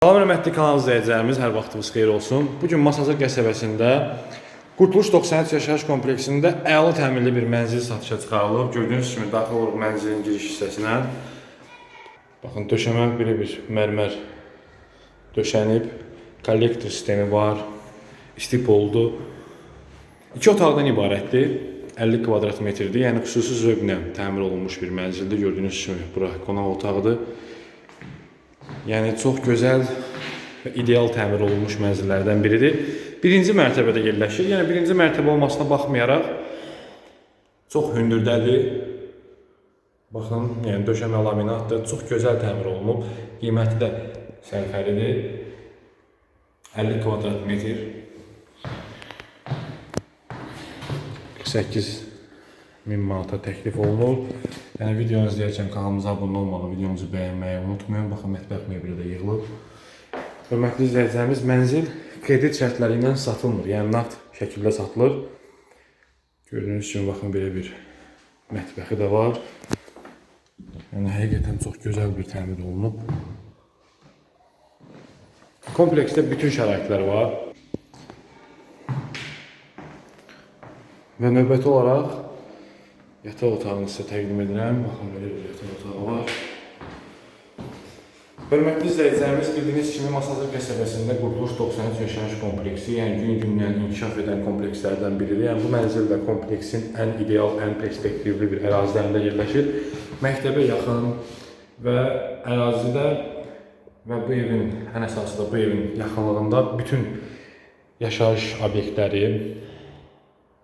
Salam hörmətli kanal izləyicilərimiz, hər vaxtınız xeyir olsun. Bu gün Masazır qəsəbəsində Qurtuluş 93 yaşayış kompleksində əla təmirli bir mənzil satışa çıxarılıb. Gördüyünüz kimi daxil oluruq mənzilin giriş hissəsinə. Baxın, döşəmə belə bir mərmər döşənib. Kollektor sistemi var. İstip oldu. İki otaqdan ibarətdir. 50 kvadrat metrdir. Yəni xüsusi zövqlə təmir olunmuş bir mənzildir. Gördüyünüz kimi bura qonaq otağıdır. Yəni çox gözəl və ideal təmir olunmuş mənzillərdən biridir. Birinci mərtəbədə yerləşir. Yəni birinci mərtəbə olmasına baxmayaraq çox hündürdədir. Baxın, yəni döşəmə laminatdır, çox gözəl təmir olunub. Qiyməti də sərfəlidir. 50 kvadrat metr. 48 min manata təklif olunur. Yəni videonu izləyərkən kanalımıza abunə olmalı, videomuzu bəyənməyi unutmayın. Baxın, mətbəx mebeli də yığılıb. Hörmətli izləyicilərimiz, mənzil kredit şərtləri ilə satılmır. Yəni nağd şəkildə satılır. Gördüyünüz kimi baxın belə bir mətbəxi də var. Yəni həqiqətən çox gözəl bir təmir olunub. Kompleksdə bütün şəraitlər var. Və növbəti olaraq yataq otağını sizə təqdim edirəm. Baxın belə bir yataq otağı var. Hörmətli izləyicilərimiz, bildiyiniz kimi Masazır qəsəbəsində Qurtuluş 93 yaşayış kompleksi, yəni gün-gündən inkişaf edən komplekslərdən biridir. Yəni bu mənzil də kompleksin ən ideal, ən perspektivli bir ərazilərində yerləşir. Məktəbə yaxın və ərazidə və bu evin ən əsası da bu evin yaxınlığında bütün yaşayış obyektləri,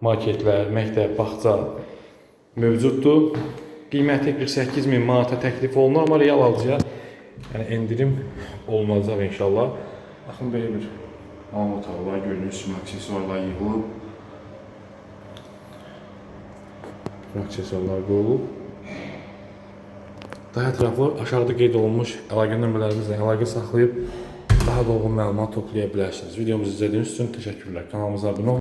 marketlər, məktəb, bağça mövcuddur. Qiyməti 48 min manata təklif olunur, amma real alıcıya yəni endirim olunacaq inşallah. Baxın belə bir hamam gördüyünüz kimi aksesuarlar yığılıb. Aksesuarlar qoyulub. Daha ətraflı aşağıda qeyd olunmuş əlaqə nömrələrimizlə əlaqə saxlayıb daha dolğun məlumat toplaya bilərsiniz. Videomuzu izlədiyiniz üçün təşəkkürlər. Kanalımıza abunə olun.